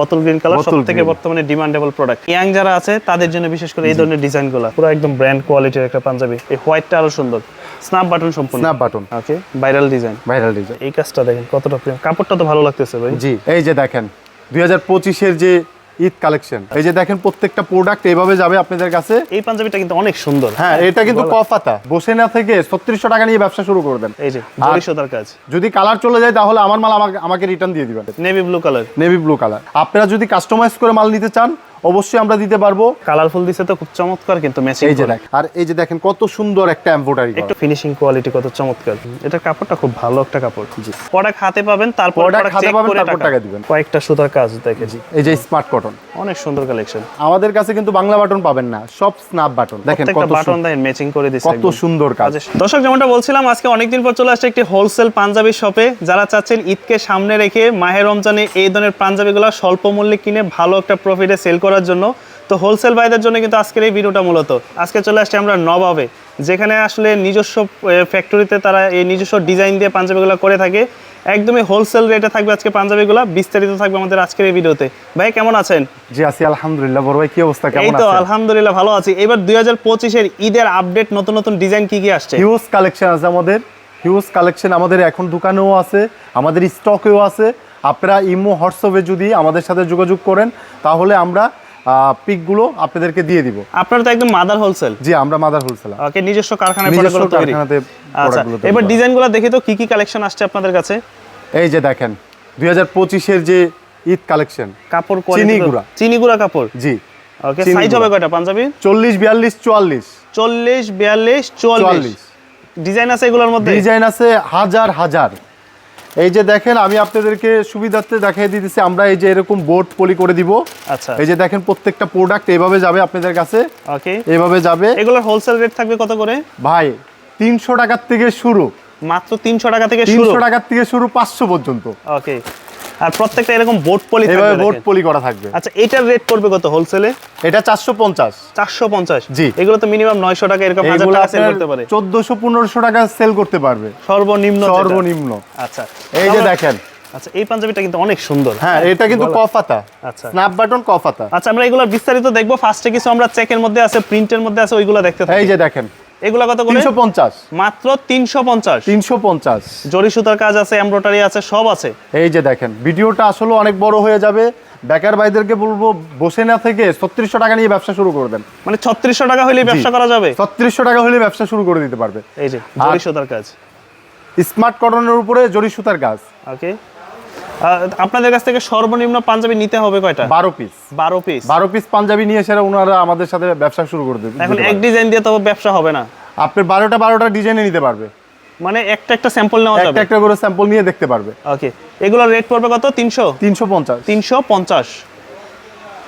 বোতল green colour সব থেকে বর্তমানে ডিমান্ডেবল প্রোডাক্ট ইয়াং যারা আছে তাদের জন্য বিশেষ করে এই ধরনের ডিজাইনগুলো পুরো একদম ব্র্যান্ড কোয়ালিটির একটা পাঞ্জাবি। এই হোয়াইটটা আরও সুন্দর। স্ন্যাপ বাটন সম্পূর্ণ। Snap button okay viral design viral design এই কাজটা দেখেন কতটা প্রিয়। কাপড়টা তো ভালো লাগতেছে ভাই। জি এই যে দেখেন দুই হাজার পঁচিশের যে ঈদ কালেকশন। এই যে দেখেন প্রত্যেকটা প্রোডাক্ট এইভাবে যাবে আপনাদের কাছে। এই পাঞ্জাবিটা কিন্তু অনেক সুন্দর। হ্যাঁ এটা কিন্তু কফাতা বসে না থেকে ছত্রিশশো টাকা নিয়ে ব্যবসা শুরু করবেন এই যে কাজ। যদি কালার চলে যায় তাহলে আমার মাল আমাকে আমাকে রিটার্ন দিয়ে দিবেন। Navy blue colour navy blue colour আপনারা যদি কাস্টমাইজ করে মাল নিতে চান অবশ্যই আমরা দিতে পারব। কালারফুল দিছে তো খুব চমৎকার কিন্তু ম্যাচিং এই যে দেখ আর এই যে দেখেন কত সুন্দর একটা এমব্রয়ডারি একটু ফিনিশিং কোয়ালিটি কত চমৎকার। এটা কাপড়টা খুব ভালো একটা কাপড়। প্রোডাক্ট হাতে পাবেন তারপর product হাতে পাবেন, তারপর টাকা। দিবেন। কয়েকটা সুতার কাজ দেখেছি এই যে স্মার্ট কটন অনেক সুন্দর কালেকশন আমাদের কাছে কিন্তু বাংলা বাটন পাবেন না সব স্ন্যাপ বাটন দেখেন কত বাটন দেন ম্যাচিং করে দিছে কত সুন্দর কাজ। দর্শক যেমনটা বলছিলাম আজকে অনেকদিন পর চলে আসছে একটি হোলসেল পাঞ্জাবি শপে যারা চাচ্ছেন ঈদকে সামনে রেখে মাহে রমজানে এই ধরনের পাঞ্জাবিগুলো স্বল্প মূল্যে কিনে ভালো একটা প্রফিটে সেল করার জন্য। তো হোলসেল ভাইদের জন্য কিন্তু আজকের এই ভিডিওটা মূলত। আজকে চলে আসছি আমরা নবাবে যেখানে আসলে নিজস্ব ফ্যাক্টরিতে তারা এই নিজস্ব ডিজাইন দিয়ে পাঞ্জাবিগুলো করে থাকে। একদমই হোলসেল রেটে থাকবে আজকে পাঞ্জাবিগুলো বিস্তারিত থাকবে আমাদের আজকের এই ভিডিওতে। ভাই কেমন আছেন? জি আছি আলহামদুলিল্লাহ। বড় ভাই কি অবস্থা? কেমন এই তো আলহামদুলিল্লাহ ভালো আছি। এবার দুই হাজার পঁচিশের ঈদের আপডেট নতুন নতুন ডিজাইন কি কি আসছে? হিউজ কালেকশন আছে আমাদের। হিউজ কালেকশন আমাদের এখন দোকানেও আছে আমাদের স্টকেও আছে। আপনারা ইমো হোয়াটসঅ্যাপে যদি আমাদের সাথে যোগাযোগ করেন তাহলে আমরা পিকগুলো আপনাদেরকে দিয়ে দিব। আপনারা তো একদম মাদার হোলসেল। জি আমরা মাদার হোলসেলার। ওকে নিজস্ব কারখানায় প্রোডাক্টগুলো তৈরি। আচ্ছা এবার ডিজাইনগুলো দেখি তো কি কি কালেকশন আসছে আপনাদের কাছে? এই যে দেখেন দুই হাজার পঁচিশের যে ঈদ কালেকশন কাপড় চিনি গুঁড়া। চিনি গুঁড়া কাপড়? জি ওকে সাইজ হবে কয়টা পাঞ্জাবি? চল্লিশ বিয়াল্লিশ চুয়াল্লিশ। চল্লিশ বিয়াল্লিশ চুয়াল্লিশ। চুয়াল্লিশ। ডিজাইন আছে এগুলোর মধ্যে? ডিজাইন আছে হাজার হাজার। এই যে দেখেন আমি আপনাদেরকে সুবিধার্থে দেখিয়ে দিতেছি আমরা এই যে এরকম বোর্ড পলি করে দিব। আচ্ছা। এই যে দেখেন প্রত্যেকটা প্রোডাক্ট এইভাবে যাবে আপনাদের কাছে। ওকে এইভাবে যাবে। এগুলোর হোলসেল রেট থাকবে কত করে? ভাই তিনশো টাকার থেকে শুরু। মাত্র তিনশো টাকা থেকে শুরু? তিনশো টাকার থেকে শুরু পাঁচশো পর্যন্ত। ওকে আর প্রত্যেকটা এরকম বোর্ড পলি থাকবে বোর্ড পলি করা থাকবে। আচ্ছা এটার রেট পড়বে কত হোলসেলে এটা চারশো পঞ্চাশ। চারশো পঞ্চাশ। জি। এগুলো তো মিনিমাম নয়শো টাকা এরকম হাজার এইগুলো টাকা সেল করতে পারে। চোদ্দশো পনেরোশো টাকা সেল করতে পারবে। সর্বনিম্ন সর্বনিম্ন। আচ্ছা। এই যে দেখেন। আচ্ছা এই পাঞ্জাবিটা কিন্তু অনেক সুন্দর। হ্যাঁ এটা কিন্তু কফাতা আচ্ছা। স্ন্যাপ বাটন কফাতা আচ্ছা আমরা এগুলো বিস্তারিত দেখব। ফার্স্টে কিছু আমরা চেকের মধ্যে আছে প্রিন্টের মধ্যে আছে ওইগুলো দেখতে থাকি। এই যে দেখেন। এগুলো কত করে? তিনশো পঞ্চাশ। মাত্র তিনশো পঞ্চাশ। তিনশো পঞ্চাশ। জরি সুতার কাজ আছে এমব্রয়ডারি আছে সব আছে। এই যে দেখেন ভিডিওটা আসলে অনেক বড় হয়ে যাবে। বেকার ভাইদেরকে বলব বসে না থেকে ছত্রিশশো টাকা নিয়ে ব্যবসা শুরু করবেন মানে ছত্রিশশো টাকা হলে ব্যবসা করা যাবে? ছত্রিশশো টাকা হলে ব্যবসা শুরু করে দিতে পারবে। এই যে জরি সুতার কাজ। স্মার্ট কটনের উপরে জরি সুতার কাজ। ওকে আপনাদের কাছ থেকে সর্বনিম্ন পাঞ্জাবি নিতে হবে কয়টা? বারো পিস বারো পিস বারো পিস পাঞ্জাবি নিয়ে এসে ওনারা আমাদের সাথে ব্যবসা শুরু করে দেবে। এখন এক ডিজাইন দিয়ে তো ব্যবসা হবে না। আপনি বারোটা বারোটা ডিজাইনে নিতে পারবে। মানে একটা একটা স্যাম্পল নেওয়া একটা যাবে? একটা করে স্যাম্পল নিয়ে দেখতে পারবে। ওকে এগুলোর রেট পড়বে কত? তিনশো? তিনশো পঞ্চাশ। তিনশো পঞ্চাশ।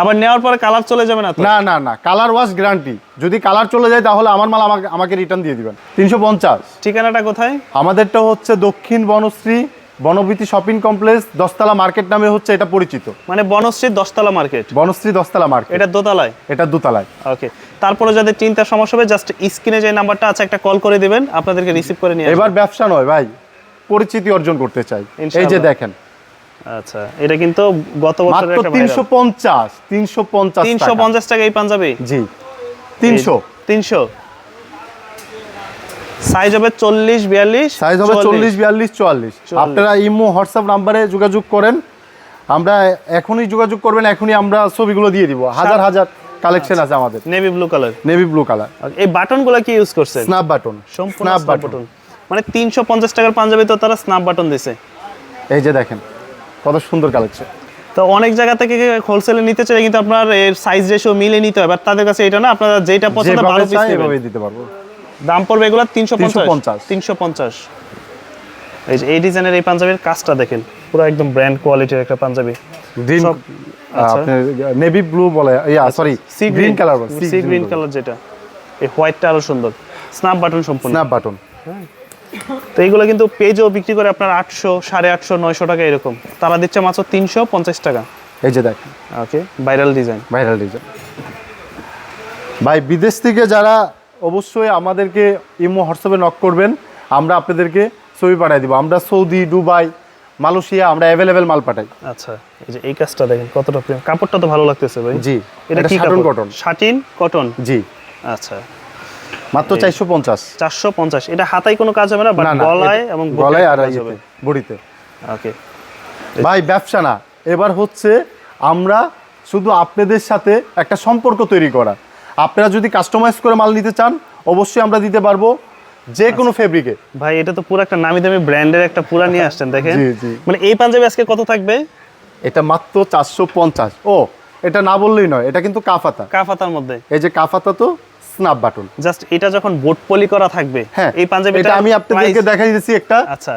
আবার নেওয়ার পরে কালার চলে যাবে না তো? না না না। কালার ওয়াশ গ্যারান্টি যদি কালার চলে যায় তাহলে আমার মাল আমাকে আমাকে রিটার্ন দিয়ে দিবেন। তিনশো পঞ্চাশ। ঠিকানাটা কোথায়? আমাদেরটা হচ্ছে দক্ষিণ বনশ্রী বনবীতি শপিং কমপ্লেক্স দশতলা মার্কেট নামে হচ্ছে এটা পরিচিত। মানে বনশ্রী দশতলা মার্কেট? বনশ্রী দশতলা মার্কেট। এটা দোতলায়? এটা দোতলায়। ওকে তারপরে যাদের চিন্তার সমস্যা হবে জাস্ট স্ক্রিনে যে নাম্বারটা আছে একটা কল করে দিবেন আপনাদেরকে রিসিভ করে নিয়ে এবার ব্যবসা নয় ভাই পরিচিতি অর্জন করতে চাই। এই যে দেখেন। আচ্ছা এটা কিন্তু গত বছরের একটা তিনশো পঞ্চাশ তিনশো পঞ্চাশ তিনশো পঞ্চাশ টাকা এই পাঞ্জাবি? জি তিনশো। তিনশো। সাইজ হবে চল্লিশ বিয়াল্লিশ সাইজ হবে চল্লিশ। বিয়াল্লিশ চুয়াল্লিশ। আপনারা ইমো হোয়াটসঅ্যাপ নাম্বারে যোগাযোগ করেন। আমরা এখনই যোগাযোগ করবেন এখনই আমরা ছবিগুলো দিয়ে দিব। হাজার হাজার কালেকশন আছে আমাদের। Navy blue colour navy blue colour এই বাটনগুলো কি ইউজ করছেন? স্ন্যাপ বাটন সম্পূর্ণ স্ন্যাপ বাটন মানে তিনশো পঞ্চাশ টাকার পাঞ্জাবি তো তারা স্ন্যাপ বাটন দিছে। এই যে দেখেন কত সুন্দর কালেকশন তো অনেক জায়গা থেকে হোলসেলে নিতে চাইলে কিন্তু আপনার এর সাইজ রেশিও মিলে নিতে হয় বাট তাদের কাছে এটা না আপনারা যেটা পছন্দ বারো পিস দিতে পারব। দাম পড়বে এগুলো তিনশো পঞ্চাশ। তিনশো পঞ্চাশ। এই যে এই ডিজাইনের এই পাঞ্জাবির কাজটা দেখেন পুরো একদম ব্র্যান্ড কোয়ালিটির একটা পাঞ্জাবি। গ্রিন। নেভি ব্লু বলে yeah sorry sea green colour sea green colour যেটা। এই হোয়াইটটা আরও সুন্দর। স্ন্যাপ বাটন সম্পূর্ণ। স্ন্যাপ বাটন তো এইগুলো কিন্তু পেজও বিক্রি করে আপনার আটশো সাড়ে আটশো নয়শো টাকা এরকম। তারা দিচ্ছে মাত্র তিনশো পঞ্চাশ টাকা। এই যে দেখেন। Okay viral design viral design ভাই বিদেশ থেকে যারা অবশ্যই আমাদেরকে ইমো হোয়াটসঅ্যাপে নক করবেন। আমরা আপনাদেরকে ছবি পাঠিয়ে দিব। আমরা সৌদি দুবাই মালয়েশিয়া আমরা অ্যাভেলেবেল মাল পাঠাই। আচ্ছা এই যে এই কাজটা দেখেন কতটা প্রিয় কাপড়টা তো ভালো লাগতেছে ভাই। জি এটা কি সাটন কটন শাটিন কটন জি। আচ্ছা। মাত্র চারশো পঞ্চাশ। চারশো পঞ্চাশ। এটা হাতায় কোনো কাজ হবে না বাট গলায় এবং গলায় আর হবে। বডিতে। ওকে ভাই ব্যবসা না। এবার হচ্ছে আমরা শুধু আপনাদের সাথে একটা সম্পর্ক তৈরি করা। আপনারা যদি কাস্টমাইজ করে মাল নিতে চান অবশ্যই আমরা দিতে পারব যে কোনো ফেব্রিকে ভাই এটা তো পুরো একটা নামি দামি ব্র্যান্ডের একটা পুরা নিয়ে আসছেন দেখেন। মানে এই পাঞ্জাবি আজকে কত থাকবে? এটা মাত্র চারশো পঞ্চাশ। ও এটা না বললেই নয় এটা কিন্তু কাফাতা। কাফাতার মধ্যে। এই যে কাফাতা তো স্ন্যাপ বাটন জাস্ট এটা যখন বোট পলি করা থাকবে হ্যাঁ এই পাঞ্জাবি এটা আমি আপনাদেরকে দেখাই দিচ্ছি একটা। আচ্ছা।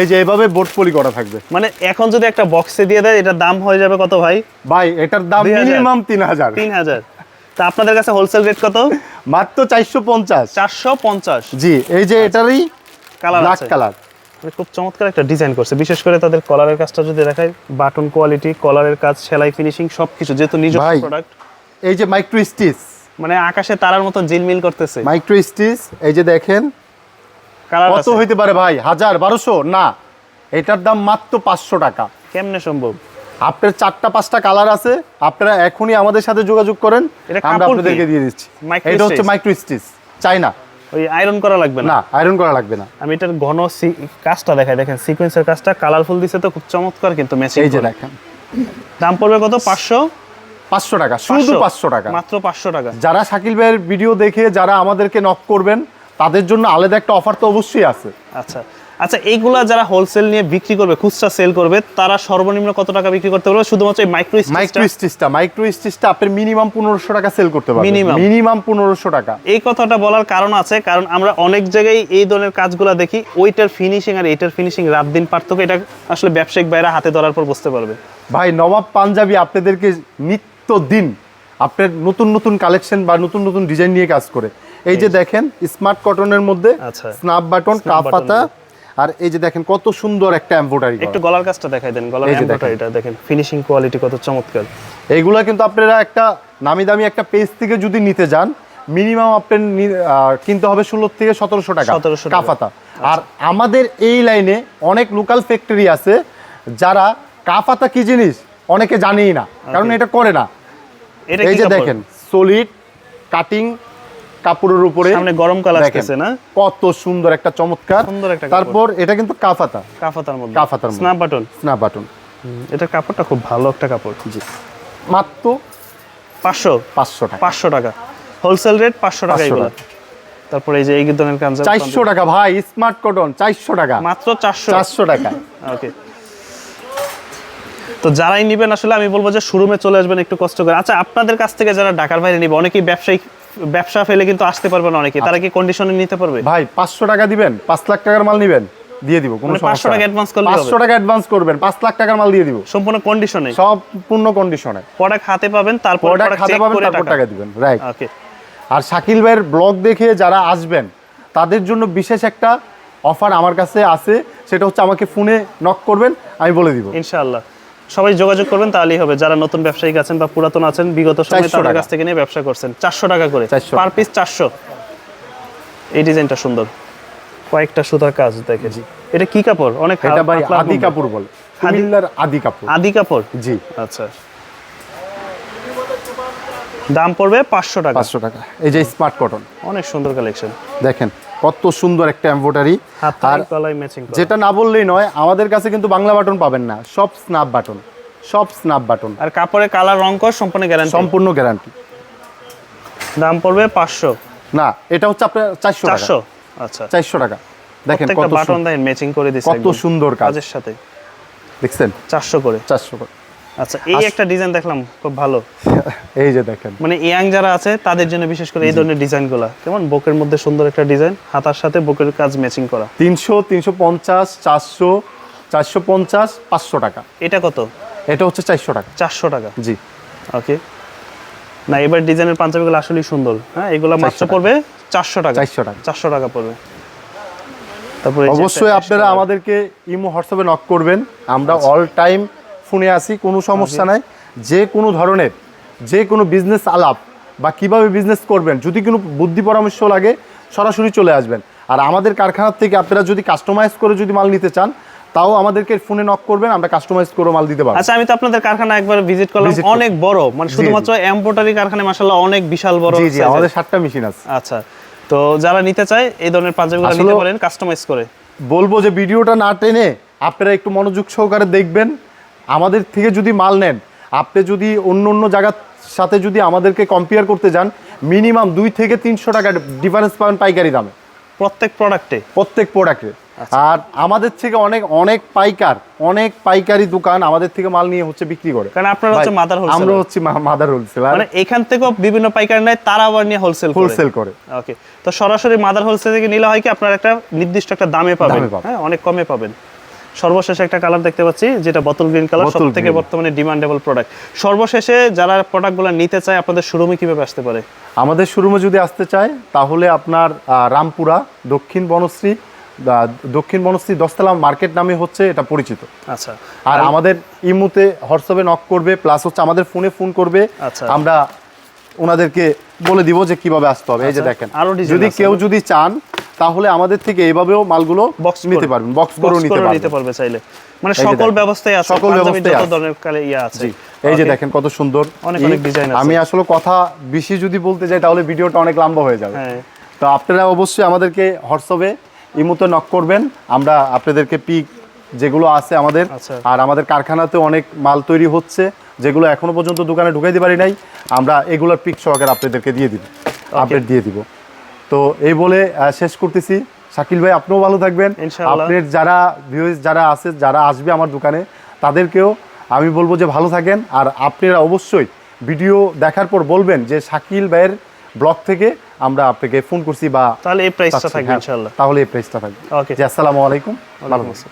এই যে এভাবে বোট পলি করা থাকবে। মানে এখন যদি একটা বক্সে দিয়ে দেয় এটার দাম হয়ে যাবে কত ভাই? ভাই এটার দাম মিনিমাম তিন হাজার। তিন হাজার। তা আপনাদের কাছে হোলসেল রেট কত? মাত্র চারশো পঞ্চাশ। চারশো পঞ্চাশ। জি এই যে এটারই কালার ব্ল্যাক কালার মানে খুব চমৎকার একটা ডিজাইন করছে। বিশেষ করে তাদের কলারের কাজটা যদি দেখায় বাটন কোয়ালিটি কলারের কাজ সেলাই ফিনিশিং সবকিছু যেহেতু নিজস্ব। প্রোডাক্ট এই যে মাইক্রো স্টিচ মানে আকাশে তারার মতো ঝিলমিল করতেছে। মাইক্রো স্টিচ এই যে দেখেন। কালার কত হইতে পারে ভাই? হাজার বারোশো? না এটার দাম মাত্র পাঁচশো টাকা। কেমনে সম্ভব? আপনার চারটা পাঁচটা কালার আছে আপনারা এখনই আমাদের সাথে যোগাযোগ করেন আমরা আপনাদেরকে দিয়ে দিচ্ছি। এটা হচ্ছে? মাইক্রো স্টিচ চাই না ওই আয়রন করা লাগবে না? আয়রন করা লাগবে না। আমি এটার ঘন কাজটা দেখাই দেখেন সিকোয়েন্সের কাজটা কালারফুল দিছে তো খুব চমৎকার কিন্তু ম্যাচিং এই যে দেখেন। দাম পড়বে কত? পাঁচশো? পাঁচশো টাকা শুধু পাঁচশো টাকা। মাত্র পাঁচশো টাকা। যারা শাকিল ভাইয়ের ভিডিও দেখে যারা আমাদেরকে নক করবেন তাদের জন্য আলাদা একটা অফার তো অবশ্যই আছে। আচ্ছা। আচ্ছা এইগুলা যারা হোলসেল নিয়ে বিক্রি করবে খুচরা সেল করবে তারা সর্বনিম্ন কত টাকা বিক্রি করতে পারবে? শুধুমাত্র এই মাইক্রো মাইক্রো স্টিচটা মাইক্রো স্টিচটা আপনার মিনিমাম পনেরোশো টাকা সেল করতে পারবেন মিনিমাম মিনিমাম পনেরোশো টাকা। এই কথাটা বলার কারণ আছে কারণ আমরা অনেক জায়গায় এই ধরনের কাজগুলো দেখি ওইটার ফিনিশিং আর এইটার ফিনিশিং রাত দিন পার্থক্য এটা আসলে ব্যবসায়িক বাইরে হাতে ধরার পর বুঝতে পারবে। ভাই নবাব পাঞ্জাবি আপনাদেরকে নিত্য দিন আপনার নতুন নতুন কালেকশন বা নতুন নতুন ডিজাইন নিয়ে কাজ করে। এই যে দেখেন স্মার্ট কটনের মধ্যে। স্ন্যাপ বাটন Snap কাপাতা আর এই যে দেখেন কত সুন্দর একটা এমব্রয়ডারি একটু গলার কাজটা দেখাই দেন গলার। এমব্রয়ডারিটা দেখেন। ফিনিশিং কোয়ালিটি কত চমৎকার। এইগুলা কিন্তু আপনারা একটা নামি দামি একটা পেজ থেকে যদি নিতে যান মিনিমাম আপনার কিনতে হবে ষোলো থেকে সতেরোশো টাকা 1700 টাকা। কাফাতা। আর আমাদের এই লাইনে অনেক লোকাল ফ্যাক্টরি আছে যারা কাফাতা কি জিনিস অনেকে জানেই না কারণ এটা করে না। এই যে দেখেন সলিড কাটিং কাপড়ের উপরে। সামনে গরম কালার দেখেন, আসতেছে না? কত সুন্দর একটা চমৎকার। সুন্দর একটা তারপর এটা কিন্তু কাফাতা। কাফাতার মধ্যে। কাফাতার মধ্যে। Snap button. Snap button. এটা কাপড়টা খুব ভালো একটা কাপড়। জি। মাত্র পাঁচশো। পাঁচশো টাকা। পাঁচশো টাকা। হোলসেল রেট পাঁচশো টাকা 500 এগুলো। তারপরে এই যে এই ধরনের কাজ চারশো টাকা ভাই স্মার্ট কটন চারশো টাকা। মাত্র চারশো। চারশো টাকা। ওকে। তো যারাই নিবেন আসলে আমি বলব যে শোরুমে চলে আসবেন একটু কষ্ট করে। আচ্ছা আপনাদের কাছ থেকে যারা ঢাকার বাইরে নিবে অনেকেই ব্যবসায়িক ব্যবসা ফেলে কিন্তু আসতে পারবে না অনেকে। তারা কি কন্ডিশনে নিতে পারবে? ভাই পাঁচশো টাকা দিবেন পাঁচ লাখ টাকার মাল নিবেন দিয়ে দিব কোনো মানে 500 টাকা advance করলেই পাঁচশো টাকা অ্যাডভান্স করবেন পাঁচ লাখ টাকার মাল দিয়ে দিব। সম্পূর্ণ কন্ডিশনে সব পূর্ণ কন্ডিশনে প্রোডাক্ট হাতে পাবেন তারপর প্রোডাক্ট হাতে পাবেন তারপর টাকা। দিবেন রাইট ওকে আর শাকিল ভাইয়ের ব্লগ দেখে যারা আসবেন তাদের জন্য বিশেষ একটা অফার আমার কাছে আছে সেটা হচ্ছে আমাকে ফোনে নক করবেন আমি বলে দিব। ইনশাআল্লাহ। সবাই যোগাযোগ করবেন তাহলেই হবে। যারা নতুন ব্যবসায়িক আছেন বা পুরাতন আছেন বিগত সময়ে তাদের কাছ থেকে নিয়ে ব্যবসা করছেন। চারশো টাকা করে। পার পিস চারশো। এই ডিজাইনটা সুন্দর। কয়েকটা সুতার কাজ দেখেছি। এটা কি কাপড়? অনেক এটা ভাই আদি কাপড় বলে। কুমিল্লার আদি কাপড়। আদি কাপড়? জি। আচ্ছা। দাম পড়বে পাঁচশো টাকা। পাঁচশো টাকা। এই যে স্মার্ট কটন। অনেক সুন্দর কালেকশন। দেখেন। কত সুন্দর একটা এমব্রয়ডারি। আর যেটা না বললেই নয় আমাদের কাছে কিন্তু বাংলা বাটন পাবেন না। সব স্ন্যাপ বাটন সব স্ন্যাপ বাটন আর কাপড়ের কালার রং কর সম্পূর্ণ গ্যারান্টি সম্পূর্ণ গ্যারান্টি দাম পড়বে পাঁচশো। না এটা হচ্ছে আপনার চারশো টাকা। চারশো? আচ্ছা। চারশো টাকা। দেখেন কত বাটন দেন ম্যাচিং করে দিচ্ছে কত সুন্দর কাজের সাথে। দেখছেন? চারশো করে। চারশো টাকা আচ্ছা এই একটা ডিজাইন দেখলাম খুব ভালো। এই যে দেখেন। মানে ইয়াং যারা আছে তাদের জন্য বিশেষ করে এই ধরনের ডিজাইনগুলো কেমন? বুকের মধ্যে সুন্দর একটা ডিজাইন হাতার সাথে বুকের কাজ ম্যাচিং করা। তিনশো তিনশো পঞ্চাশ চারশো চারশো পঞ্চাশ পাঁচশো টাকা। এটা কত? এটা হচ্ছে চারশো টাকা। চারশো টাকা। জি। ওকে না এবার ডিজাইনের পাঞ্জাবিগুলো আসলেই সুন্দর। হ্যাঁ এগুলো মাত্র পড়বে চারশো টাকা। 400 টাকা। চারশো টাকা পড়বে। তারপরে অবশ্যই আপনারা আমাদেরকে ইমো হোয়াটসঅ্যাপে নক করবেন। আমরা অল টাইম ফোনে আসি কোনো সমস্যা নাই। যে কোনো ধরনের যে কোনো বিজনেস আলাপ বা কীভাবে বিজনেস করবেন যদি কোনো বুদ্ধি পরামর্শ লাগে সরাসরি চলে আসবেন। আর আমাদের কারখানার থেকে আপনারা যদি কাস্টমাইজ করে যদি মাল নিতে চান তাও আমাদেরকে ফোনে নক করবেন আমরা কাস্টমাইজ করে মাল দিতে পারব। আচ্ছা আমি তো আপনাদের কারখানা একবার ভিজিট করলাম। অনেক বড় মানে শুধুমাত্র এম্বোটারি কারখানা মাশাআল্লাহ অনেক বিশাল বড় জি জি আমাদের সাতটা মেশিন আছে। আচ্ছা তো যারা নিতে চায় এই ধরনের পাঞ্জাবিগুলো নিতে পারেন কাস্টমাইজ করে। বলব যে ভিডিওটা না টেনে আপনারা একটু মনোযোগ সহকারে দেখবেন। আমাদের থেকে যদি মাল নেন আপনি যদি অন্য অন্য জায়গার সাথে যদি আমাদেরকে কম্পেয়ার করতে যান মিনিমাম দুই থেকে তিনশো টাকা ডিফারেন্স পাবেন পাইকারি দামে। প্রত্যেক প্রোডাক্টে প্রত্যেক প্রোডাক্টে আর আমাদের থেকে অনেক অনেক পাইকার অনেক পাইকারি দোকান আমাদের থেকে মাল নিয়ে হচ্ছে বিক্রি করে। কারণ আপনারা হচ্ছে মাদার আমরা হচ্ছে মাদার হোলসেলার মানে এখান থেকেও বিভিন্ন পাইকারি নেয় তারা আবার নিয়ে হোলসেল হোলসেল করে। ওকে তো সরাসরি মাদার হোলসেল থেকে নিলে হয় কি আপনার একটা নির্দিষ্ট একটা দামে পাবেন। দামে পাবেন। হ্যাঁ অনেক কমে পাবেন। সর্বশেষ একটা কালার দেখতে পাচ্ছি যেটা বোতল গ্রিন কালার সব থেকে। বর্তমানে ডিমান্ডেবল প্রোডাক্ট সর্বশেষে যারা প্রোডাক্টগুলো নিতে চায় আপনাদের শোরুমে কীভাবে আসতে পারে? আমাদের শোরুমে যদি আসতে চায় তাহলে আপনার রামপুরা দক্ষিণ বনশ্রী দক্ষিণ বনশ্রী দশতলা মার্কেট নামে হচ্ছে এটা পরিচিত। আচ্ছা। আর আমাদের ইমুতে হোয়াটসঅ্যাপে নক করবে প্লাস হচ্ছে আমাদের ফোনে ফোন করবে। আচ্ছা। আমরা ওনাদেরকে বলে দিব যে কীভাবে আসতে হবে। এই যে আচ্ছা, দেখেন যদি কেউ যদি চান তাহলে আমাদের থেকে এইভাবেও মালগুলো বক্স নিতে পারবেন বক্স করেও নিতে পারবে চাইলে। মানে সকল ব্যবস্থাই আছে সকল ব্যবস্থাই আছে। ধরনের কালে ইয়া আছে। এই যে দেখেন কত সুন্দর। অনেক অনেক design আছে। আমি আসলে কথা বেশি যদি বলতে যাই তাহলে ভিডিওটা অনেক লম্বা হয়ে যাবে। হ্যাঁ। তো আপনারা অবশ্যই আমাদেরকে হোয়াটসঅ্যাপে ইমুতে নক করবেন। আমরা আপনাদেরকে পিক যেগুলো আছে আমাদের আচ্ছা। আর আমাদের কারখানাতে অনেক মাল তৈরি হচ্ছে যেগুলো এখনও পর্যন্ত দোকানে ঢুকাইতে পারি নাই। আমরা এগুলোর পিক সহকারে আপনাদেরকে দিয়ে দিব আপডেট দিয়ে দিব। তো এই বলে শেষ করতেছি। শাকিল ভাই আপনিও ভালো থাকবেন। আপনার যারা ভিউজ যারা আছে যারা আসবে আমার দোকানে তাদেরকেও আমি বলব যে ভালো থাকেন। আর আপনারা অবশ্যই ভিডিও দেখার পর বলবেন যে শাকিল ভাইয়ের ব্লগ থেকে আমরা আপনাকে ফোন করছি বা তাহলে এই প্রাইসটা থাকবে হ্যাঁ, ইনশাআল্লাহ। তাহলে এই প্রাইসটা থাকবে। ওকে জি আসসালামু আলাইকুম। ভালো। আসসালাম।